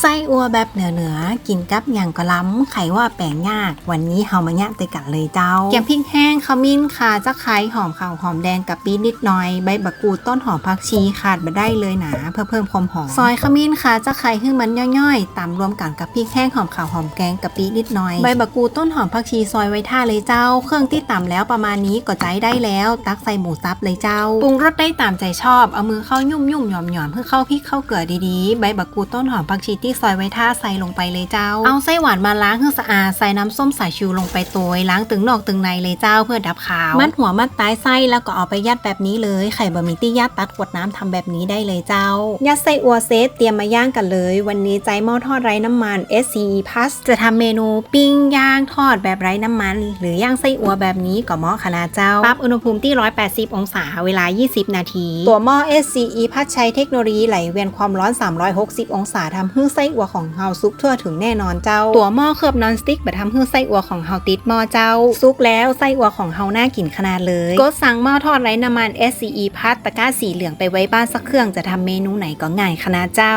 ไส้อัวแบบเหนือเหนือๆกินกับอย่างกะล้ำไขว่าแปลงยาก วันนี้เฮามาแยะเตยกันเลยเจ้าแกงพริกแห้งขมิ้นข่าจะไคร้หอมขาวหอมแดงกับปีนิดหน่อย ใบบักกูดต้นหอมผักชีขาดมาได้เลยนะเพื่อเพิ่มความหอมซอยขมิ้นข่าจะไคร้ให้มันย่อยๆตำรวมกันกับพริกแห้งหอมขาวหอมแกงกับปีนิดหน่อย ใบบักกูดต้นหอมผักชีซอยไว้ท่าเลยเจ้า เครื่องที่ตำแล้วประมาณนี้ก็ใจได้แล้ว ตักใส่หมูซับเลยเจ้าปรุงรสได้ตามใจชอบเอามือเข้ายุ่มยุ่มๆหย่อมหย่อมๆเพื่อเข้าพริกเข้าเกลือดีๆใบบักกูดต้นหอมผักชีที่ซอยไว้ท่าใส่ลงไปเลยเจ้า เอาไส้หวานมาล้างให้สะอาดใส่น้ำส้มสายชูลงไปโตยล้างตึงนอกตึงในเลยเจ้าเพื่อดับขาว มัดหัวมัดท้ายไส้แล้วก็เอาไปยัดแบบนี้เลย ไข่บะหมี่ที่ยัดตัดขวดน้ำทำแบบนี้ได้เลยเจ้า ยัดไส้อัวเซตเตรียมมาย่างกันเลย วันนี้ใจหม้อทอดไร้น้ำมัน SCE Plus จะทำเมนูปิ้งย่างทอดแบบไร้น้ำมัน หรือย่างไส้อัวแบบนี้ก็เหมาะขนาดเจ้าปรับอุณหภูมิที่ 180 องศาเวลา 20 นาที ตัวหม้อ SCE Plus ใช้เทคโนโลยีไหลเวียนความร้อน 360 องศาทำให้ไส้อัวของเฮาซุกทั่วถึงแน่นอนเจ้า ตัวหม้อเคลือบนอนสติ๊กแบบทำให้ไส้อัวของเฮาติดหม้อเจ้า ซุกแล้วไส้อัวของเฮาน่ากินขนาดเลย ก็สั่งหม้อทอดไร้น้ำมัน SCE พัดตะกร้าสีเหลืองไปไว้บ้านสักเครื่องจะทำเมนูไหนก็ง่ายขนาดเจ้า